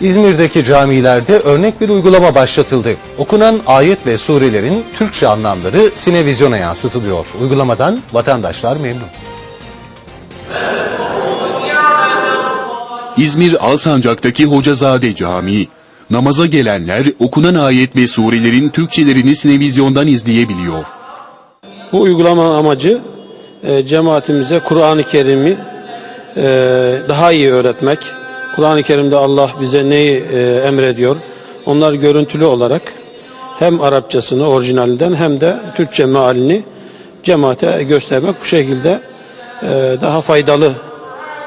İzmir'deki camilerde örnek bir uygulama başlatıldı. Okunan ayet ve surelerin Türkçe anlamları sinevizyona yansıtılıyor. Uygulamadan vatandaşlar memnun. İzmir Alsancak'taki Hocazade Camii. Namaza gelenler okunan ayet ve surelerin Türkçelerini sinevizyondan izleyebiliyor. Bu uygulama amacı e, cemaatimize Kur'an-ı Kerim'i e, daha iyi öğretmek. Kur'an-ı Kerim'de Allah bize neyi e, emrediyor? Onlar görüntülü olarak hem Arapçasını orijinalinden hem de Türkçe mealini cemaate göstermek bu şekilde e, daha faydalı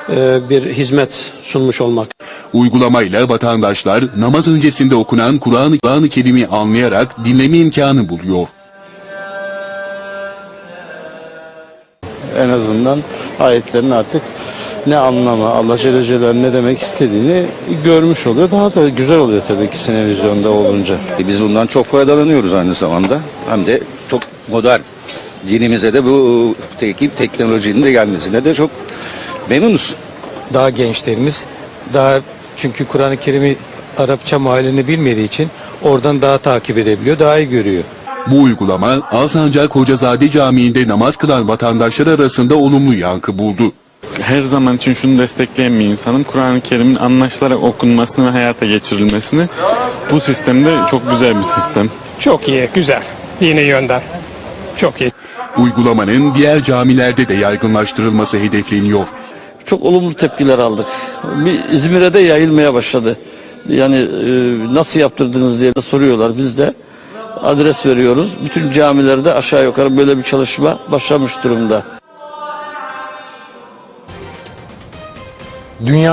e, bir hizmet sunmuş olmak. Uygulamayla vatandaşlar namaz öncesinde okunan Kur'an-ı Kur'an-ı Kerim'i anlayarak dinleme imkanı buluyor. en azından ayetlerin artık ne anlamı, Allah Celle Celaluhu ne demek istediğini görmüş oluyor. Daha da güzel oluyor tabii ki sinevizyonda olunca. E, Biz bundan çok faydalanıyoruz aynı zamanda. Hem de çok modern. Dinimize de bu teknik teknolojinin de gelmesine de çok memnunuz. daha gençlerimiz daha çünkü Kur'an-ı Kerim'i Arapça mahallini bilmediği için oradan daha takip edebiliyor, daha iyi görüyor. Bu uygulama Alsancak Hocazade Camii'nde namaz kılan vatandaşlar arasında olumlu yankı buldu. Her zaman için şunu destekleyen bir insanım. Kur'an-ı Kerim'in anlaşılarak okunmasını ve hayata geçirilmesini. Bu sistemde çok güzel bir sistem. Çok iyi, güzel. Dini yönden. Çok iyi. Uygulamanın diğer camilerde de yaygınlaştırılması hedefleniyor. çok olumlu tepkiler aldık. Bir İzmir'e de yayılmaya başladı. Yani e, nasıl yaptırdınız diye de soruyorlar. Biz de adres veriyoruz. Bütün camilerde aşağı yukarı böyle bir çalışma başlamış durumda. Dünya